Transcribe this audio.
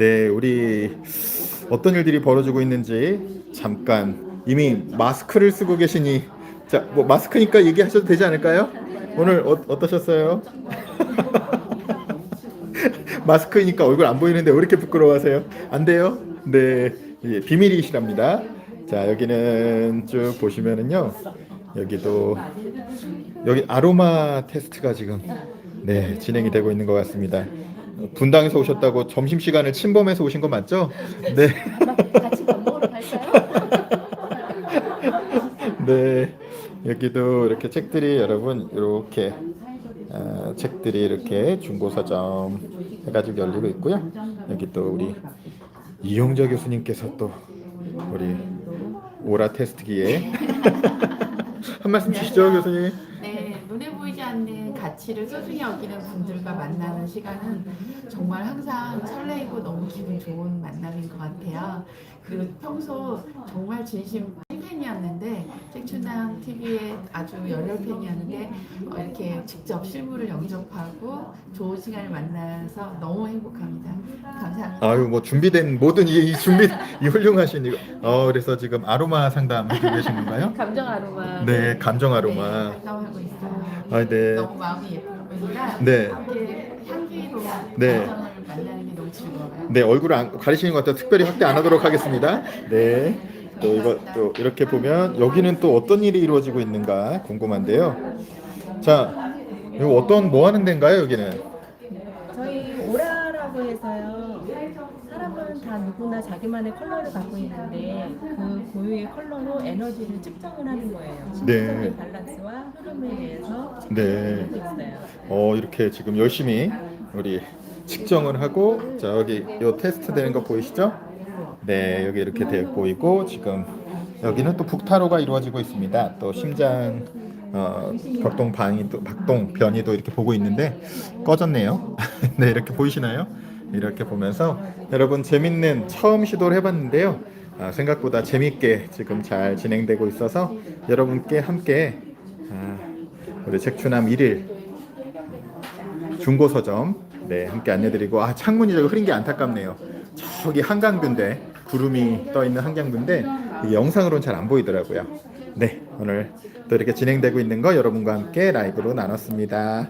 네, 우리 어떤 일들이 벌어지고 있는지 잠깐 이미 마스크를 쓰고 계시니 자, 뭐 마스크니까 얘기하셔도 되지 않을까요? 오늘 어, 어떠셨어요? 마스크니까 얼굴 안 보이는데 왜 이렇게 부끄러워하세요? 안 돼요? 네, 예, 비밀이시랍니다. 자, 여기는 쭉 보시면은요. 여기도 여기 아로마 테스트가 지금 네 진행이 되고 있는 것 같습니다. 분당에서 오셨다고 점심 시간을 침범해서 오신 거 맞죠? 네, 같이 밥 먹으러 갈까요? 네 여기도 이렇게 책들이 여러분 이렇게 아, 책들이 이렇게 중고 서점 해가지고 열리고 있고요. 여기 또 우리 이용자 교수님께서 또 우리 오라 테스트기에 한 말씀 주시죠, 교수님. 가치를 소중히 여기는 분들과 만나는 시간은 정말 항상 설레이고 너무 기분 좋은 만남인 것 같아요. 그리고 평소 정말 진심 팬이었는데 책춘당 TV의 아주 열혈 팬이었는데 어, 이렇게 직접 실물을 영접하고 좋은 시간을 만나서 너무 행복합니다. 감사합니다. 아유 뭐 준비된 모든 이, 이 준비 이 훌륭하신 이거 어 그래서 지금 아로마 상담 해주고 계신 건가요? 감정 아로마. 네 감정 네, 아로마 활동하고 있어요. 아 네. 너무 마음이 분이라 네. 향기로 네. 감정을 만나는 게 너무 즐거워요. 네 얼굴 안 가리시는 것 같아 특별히 확대 안 하도록 하겠습니다. 네. 또 이거 또 이렇게 보면 여기는 또 어떤 일이 이루어지고 있는가 궁금한데요. 자 이거 어떤 뭐 하는 데인가요 여기는? 저희 오라라고 해서요. 사람은 다 누구나 자기만의 컬러를 갖고 있는데 그 고유의 컬러로 에너지를 측정을 하는 거예요. 네. 밸런스와 흐름에 대해서 네. 측정을 하고 있어요. 어 이렇게 지금 열심히 우리 측정을 하고 자 여기 요 테스트 되는 거 보이시죠? 네 여기 이렇게 돼 보이고 지금 여기는 또 북타로가 이루어지고 있습니다. 또 심장 어, 벽동 방이도 박동 변이도 이렇게 보고 있는데 꺼졌네요. 네 이렇게 보이시나요? 이렇게 보면서 여러분 재밌는 처음 시도를 해봤는데요. 아, 생각보다 재밌게 지금 잘 진행되고 있어서 여러분께 함께 아, 우리 책추남 1일 중고 서점 네 함께 안내드리고 아 창문이 저기 흐린 게 안타깝네요. 저기 한강뷰인데 구름이 떠 있는 한강뷰인데 영상으로는 잘 안 보이더라고요. 네, 오늘 또 이렇게 진행되고 있는 거 여러분과 함께 라이브로 나눴습니다.